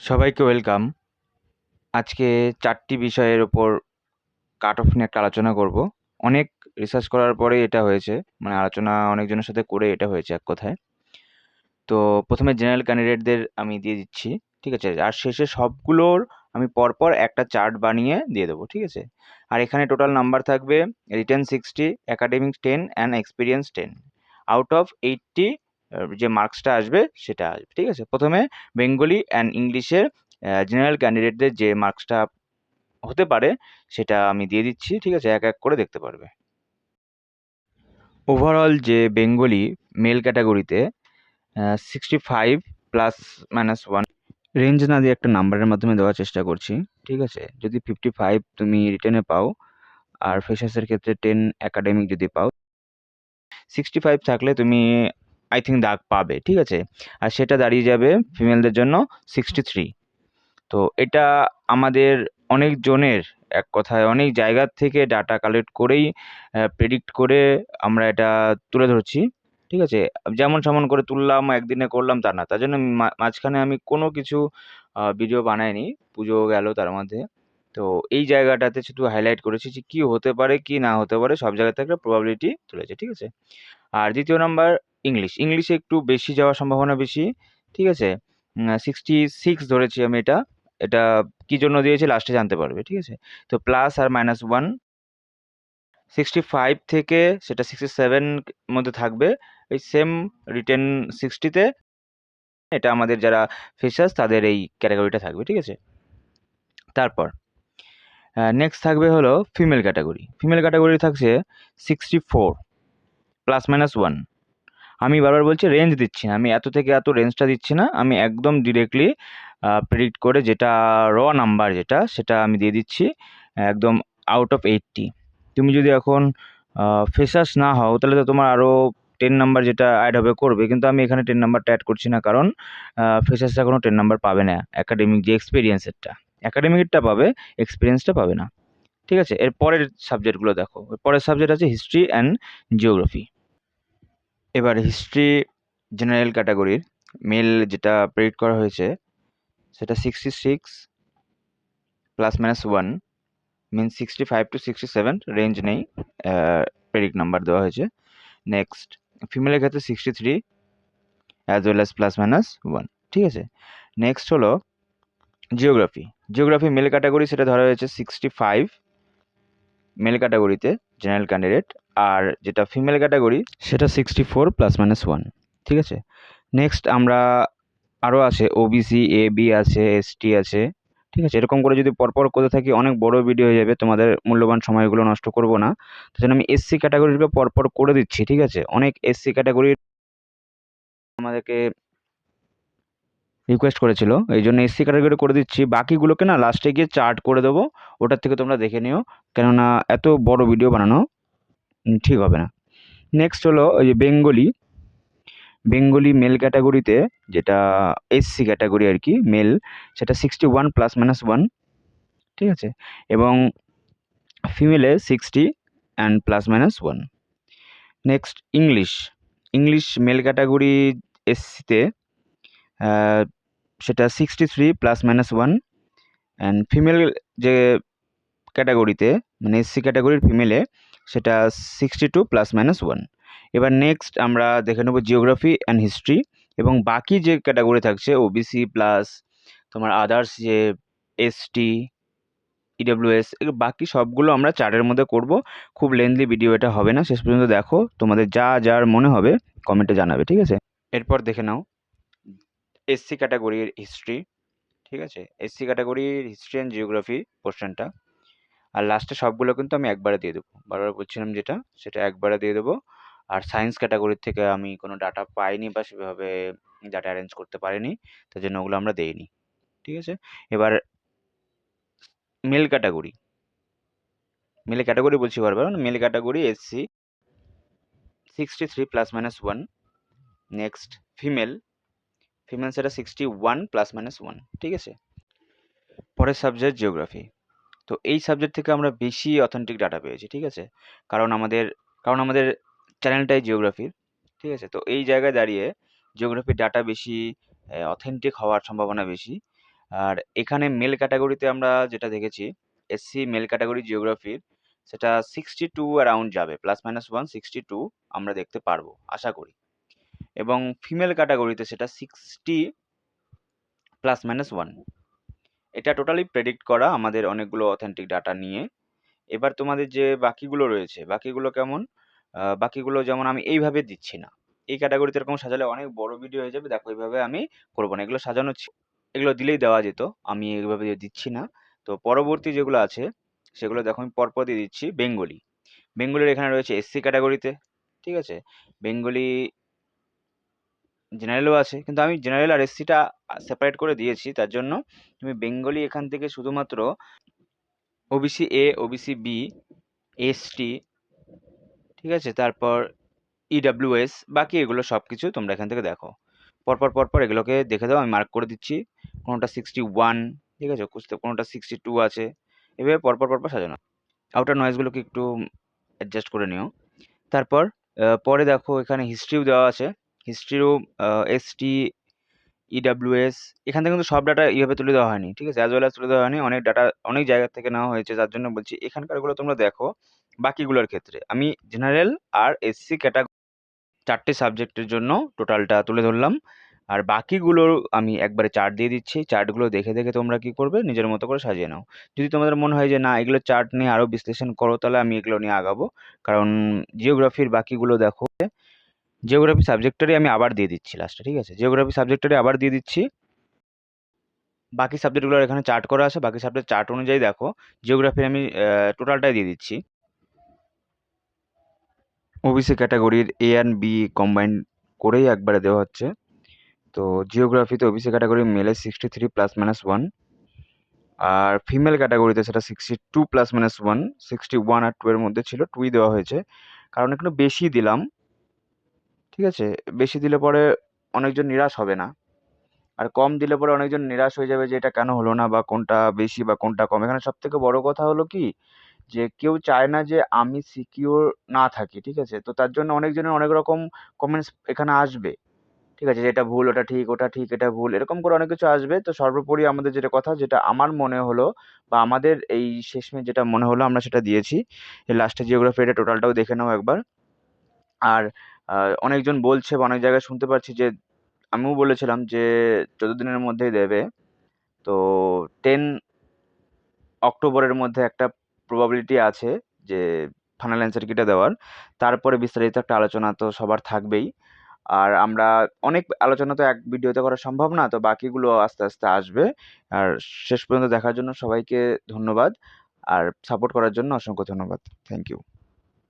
সবাইকে ওয়েলকাম। আজকে চারটি বিষয়ের ওপর কাট অফ নিয়ে একটা আলোচনা করব। অনেক রিসার্চ করার পরে এটা হয়েছে মানে আলোচনা অনেকজনের সাথে করে এটা হয়েছে এক কথায়। তো প্রথমে জেনারেল ক্যান্ডিডেটদের আমি দিয়ে দিচ্ছি, ঠিক আছে? আর শেষে সবগুলোর আমি পরপর একটা চার্ট বানিয়ে দিয়ে দেবো, ঠিক আছে? আর এখানে টোটাল নাম্বার থাকবে written sixty academic ten and experience ten out of eighty যে মার্কসটা আসবে সেটা আসবে, ঠিক আছে? প্রথমে বেঙ্গলি অ্যান্ড ইংলিশের জেনারেল ক্যান্ডিডেটদের যে মার্কসটা হতে পারে সেটা আমি দিয়ে দিচ্ছি, ঠিক আছে? এক এক করে দেখতে পারবে। ওভারঅল যে বেঙ্গলি মেল ক্যাটাগরিতে sixty five plus minus one range না দিয়ে একটা নাম্বারের মাধ্যমে দেওয়ার চেষ্টা করছি, ঠিক আছে? যদি ফিফটি ফাইভ তুমি রিটেনে পাও, আর ফ্রেশার্সের ক্ষেত্রে টেন একাডেমিক যদি পাও সিক্সটি ফাইভ থাকলে তুমি আই থিঙ্ক দাগ পাবে, ঠিক আছে? আর সেটা দাঁড়িয়ে যাবে ফিমেলদের জন্য সিক্সটি থ্রি তো এটা আমাদের অনেক জনের এক কথায় অনেক জায়গার থেকে ডাটা কালেক্ট করেই প্রেডিক্ট করে আমরা এটা তুলে ধরছি, ঠিক আছে? যেমন সেমন করে তুললাম, একদিনে করলাম, তা না। তার জন্য মাঝখানে আমি কোনো কিছু ভিডিও বানাইনি। পুজো গেল তার মধ্যে। তো এই জায়গাটাতে শুধু হাইলাইট করেছি যে কী হতে পারে, কি না হতে পারে, সব জায়গা থেকে প্রবাবিলিটি তুলেছে, ঠিক আছে? আর দ্বিতীয় নাম্বার ইংলিশ ইংলিশে একটু বেশি যাওয়ার সম্ভাবনা বেশি, ঠিক আছে? সিক্সটি সিক্স ধরেছি আমি এটা। এটা কী জন্য দিয়েছি? লাস্টে জানতে পারবে, ঠিক আছে? তো প্লাস আর মাইনাস ওয়ান সিক্সটি ফাইভ থেকে সেটা সিক্সটি সেভেন মধ্যে থাকবে। এই সেম রিটেন সিক্সটিতে এটা আমাদের যারা ফেসার্স তাদের এই ক্যাটাগরিটা থাকবে, ঠিক আছে? তারপর নেক্সট থাকবে হলো ফিমেল ক্যাটাগরি ফিমেল ক্যাটাগরি থাকছে sixty four plus minus one আমি বারবার বলছি রেঞ্জ দিচ্ছি না। আমি এত থেকে এত রেঞ্জটা দিচ্ছি না। আমি একদম ডিরেক্টলি প্রেডিক্ট করে যেটা র নাম্বার যেটা, সেটা আমি দিয়ে দিচ্ছি, একদম আউট অফ এইটটি তুমি যদি এখন ফ্রেশার্স না হও, তাহলে তো তোমার আরও টেন নাম্বার যেটা অ্যাড হবে করবে। কিন্তু আমি এখানে টেন নাম্বারটা অ্যাড করছি না কারণ ফ্রেশার্সরা কোনো টেন নাম্বার পাবে না। একাডেমিক যে এক্সপিরিয়েন্সেরটা একাডেমিকটা পাবে এক্সপিরিয়েন্সটা পাবে না। ঠিক আছে? এর পরের সাবজেক্টগুলো দেখো। পরের সাবজেক্ট আছে হিস্ট্রি অ্যান্ড জিওগ্রাফি এবার হিস্ট্রি জেনারেল ক্যাটাগরির মেল যেটা প্রেডিক্ট করা হয়েছে, সেটা sixty six plus minus one mean sixty five to sixty seven range নেই প্রেডিক্ট নাম্বার দেওয়া হয়েছে। নেক্সট ফিমেলের ক্ষেত্রে sixty three as well as plus minus one ঠিক আছে? নেক্সট হলো জিওগ্রাফি জিওগ্রাফি মেল ক্যাটাগরি সেটা ধরা হয়েছে সিক্সটি ফাইভ মেল ক্যাটাগরিতে জেনারেল ক্যান্ডিডেট আর যেটা ফিমেল ক্যাটাগরি সেটা sixty four plus minus one ঠিক আছে? নেক্সট আমরা আরও আছে ওবিসি এ বি আছে এসটি আছে, ঠিক আছে? এরকম করে যদি পরপর করে থাকি, অনেক বড় ভিডিও হয়ে যাবে, তোমাদের মূল্যবান সময়গুলো নষ্ট করব না। তার জন্য আমি এসসি ক্যাটাগরিকে পরপর করে দিচ্ছি, ঠিক আছে? অনেক এসসি ক্যাটাগরির আমাদেরকে রিকোয়েস্ট করেছিল। এই জন্য এসসি ক্যাটাগরি করে দিচ্ছি। বাকিগুলোকে না লাস্টে গিয়ে চার্ট করে দেবো। ওটার থেকে তোমরা দেখে নিও। কেননা এত বড় ভিডিও বানানো ঠিক হবে না। নেক্সট হলো ওই যে বেঙ্গলি বেঙ্গলি মেল ক্যাটাগরিতে যেটা এসসি ক্যাটাগরি আর কি মেল সেটা sixty one plus minus one ঠিক আছে? এবং ফিমেলে sixty and plus minus one next English English male category এসসিতে সেটা sixty three plus minus one and female যে ক্যাটাগরিতে মানে এসসি ক্যাটাগরির ফিমেলে সেটা sixty two plus minus one এবার নেক্সট আমরা দেখে নেব জিওগ্রাফি অ্যান্ড হিস্ট্রি এবং বাকি যে ক্যাটাগরি থাকছে ওবিসি প্লাস তোমার আদার্স যে এসটি ইডব্লিউএস বাকি সবগুলো আমরা চার্টের মধ্যে করব। খুব লেন্থলি ভিডিও এটা হবে না। শেষ পর্যন্ত দেখো। তোমাদের যা, যার মনে হবে কমেন্টে জানাবে, ঠিক আছে? এরপর দেখে নাও। এসসি ক্যাটাগরির হিস্ট্রি ঠিক আছে? এসসি ক্যাটাগরির হিস্ট্রি অ্যান্ড জিওগ্রাফি পোর্শনটা আর লাস্টে সবগুলো কিন্তু আমি একবারে দিয়ে দেবো। বারবার বলছিলাম যেটা, সেটা একবারে দিয়ে দেবো। আর সায়েন্স ক্যাটাগরির থেকে আমি কোনো ডাটা পাইনি বা সেভাবে ডাটা অ্যারেঞ্জ করতে পারিনি, তার জন্য ওগুলো আমরা দেইনি, ঠিক আছে? এবার মেল ক্যাটাগরি মেল ক্যাটাগরি বলছি বারবার male category SC sixty three plus minus one next female female সেটা sixty one plus minus one ঠিক আছে? পরের সাবজেক্ট জিওগ্রাফি তো এই সাবজেক্ট থেকে আমরা বেশি অথেন্টিক ডাটা পেয়েছি, ঠিক আছে? কারণ আমাদের কারণ আমাদের চ্যানেলটাই জিওগ্রাফির ঠিক আছে? তো এই জায়গায় দাঁড়িয়ে জিওগ্রাফির ডাটা বেশি অথেন্টিক হওয়ার সম্ভাবনা বেশি। আর এখানে মেল ক্যাটাগরিতে আমরা যেটা দেখেছি এসসি মেল ক্যাটাগরি জিওগ্রাফির সেটা সিক্সটি টু অ্যারাউন্ড যাবে plus minus one sixty two আমরা দেখতে পারব, আশা করি। এবং ফিমেল ক্যাটাগরিতে সেটা সিক্সটি প্লাস মাইনাস ওয়ান এটা টোটালি প্রেডিক্ট করা আমাদের অনেকগুলো অথেন্টিক ডাটা নিয়ে। এবার তোমাদের যে বাকিগুলো রয়েছে, বাকিগুলো কেমন? বাকিগুলো যেমন আমি এইভাবে দিচ্ছি না। এই ক্যাটাগরিতে এরকম সাজালে অনেক বড় ভিডিও হয়ে যাবে, দেখো এইভাবে আমি করব না। এগুলো সাজানো এগুলো দিলেই দেওয়া যেত, আমি এইভাবে দিচ্ছি না। তো পরবর্তী যেগুলো আছে, সেগুলো দেখো আমি পরপর দিয়ে দিচ্ছি বেঙ্গলি বেঙ্গলির এখানে রয়েছে এসসি ক্যাটাগরিতে ঠিক আছে? বেঙ্গলি জেনারেলও আছে। কিন্তু আমি জেনারেল আর এসসিটা সেপারেট করে দিয়েছি, তার জন্য তুমি বেঙ্গলি এখান থেকে শুধুমাত্র OBC A OBC B ST ঠিক আছে? তারপর ইডাব্লিউএস বাকি এগুলো সব কিছু তোমরা এখান থেকে দেখো। পরপর পরপর এগুলোকে দেখে দাও, আমি মার্ক করে দিচ্ছি। কোনোটা সিক্সটি ওয়ান ঠিক আছে? কোনোটা সিক্সটি টু আছে। এভাবে পরপর পরপর সাজানো। আউটার নয়েজগুলোকে একটু অ্যাডজাস্ট করে নিও। তারপর পরে দেখো এখানে হিস্ট্রিও দেওয়া আছে। হিস্ট্রিও এসটি ইডাব্লিউএস এখান থেকে কিন্তু সব ডাটা এইভাবে তুলে দেওয়া হয়নি, ঠিক আছে? অ্যাজ ওয়েল অ্যাজ তুলে দেওয়া হয়নি, অনেক ডাটা অনেক জায়গা থেকে নেওয়া হয়েছে, যার জন্য বলছি এখানকারগুলো তোমরা দেখো বাকিগুলোর ক্ষেত্রে। আমি জেনারেল আর এসসি ক্যাটাগরি চারটে সাবজেক্টের জন্য টোটালটা তুলে ধরলাম। আর বাকিগুলো আমি একবারে চার্ট দিয়ে দিচ্ছি। চার্টগুলো দেখে দেখে তোমরা কি করবে? নিজের মতো করে সাজিয়ে নাও। যদি তোমাদের মনে হয় যে, না, এগুলো চার্ট নিয়ে আরও বিশ্লেষণ করো, তাহলে আমি এগুলো নিয়ে আগাবো। কারণ জিওগ্রাফির বাকিগুলো দেখো জিওগ্রাফি সাবজেক্টারই আমি আবার দিয়ে দিচ্ছি লাস্টে ঠিক আছে? জিওগ্রাফি সাবজেক্টারই আবার দিয়ে দিচ্ছি। বাকি সাবজেক্টগুলোর এখানে চার্ট করা আছে, বাকি সাবজেক্ট চার্ট অনুযায়ী দেখো জিওগ্রাফি আমি টোটালটাই দিয়ে দিচ্ছি। ওবিসি ক্যাটাগরির এ অ্যান্ড বি কম্বাইন করেই একবারে দেওয়া হচ্ছে। তো জিওগ্রাফিতে ওবিসি ক্যাটাগরি মেলে sixty three plus minus one আর ফিমেল ক্যাটাগরিতে সেটা sixty two plus minus one sixty one আর টু এর মধ্যে ছিল টুই দেওয়া হয়েছে। কারণ একটু বেশি দিলাম ঠিক আছে? বেশি দিলে পরে অনেকজন নিরাশ হবে না। আর কম দিলে পরে অনেকজন নিরাশ হয়ে যাবে যে, এটা কেন হলো না বা কোনটা বেশি বা কোনটা কম? এখানে সব থেকে বড় কথা হলো কি? যে, কেউ চায় না যে, আমি সিকিউর না থাকি, ঠিক আছে? তো তার জন্য অনেকজনের অনেক রকম কমেন্টস এখানে আসবে। ঠিক আছে? যে, এটা ভুল, ওটা ঠিক ওটা ঠিক, এটা ভুল, এরকম করে অনেক কিছু আসবে। তো সর্বোপরি আমাদের যেটা কথা, যেটা আমার মনে হলো বা আমাদের এই শেষমেশ যেটা মনে হলো, আমরা সেটা দিয়েছি। লাস্টে জিওগ্রাফি এটা টোটালটাও দেখে নাও একবার। আর অনেকজন বলছে বা অনেক জায়গায় শুনতে পাচ্ছি যে, আমিও বলেছিলাম যে চোদ্দ দিনের মধ্যেই দেবে। তো টেন অক্টোবরের মধ্যে একটা প্রবাবিলিটি আছে যে ফাইনাল অ্যান্সার কিটা দেওয়ার। তারপরে বিস্তারিত একটা আলোচনা তো সবার থাকবেই। আর আমরা অনেক আলোচনা তো এক ভিডিওতে করা সম্ভব না, তো বাকিগুলো আস্তে আস্তে আসবে। আর শেষ পর্যন্ত দেখার জন্য সবাইকে ধন্যবাদ। আর সাপোর্ট করার জন্য অসংখ্য ধন্যবাদ। Thank you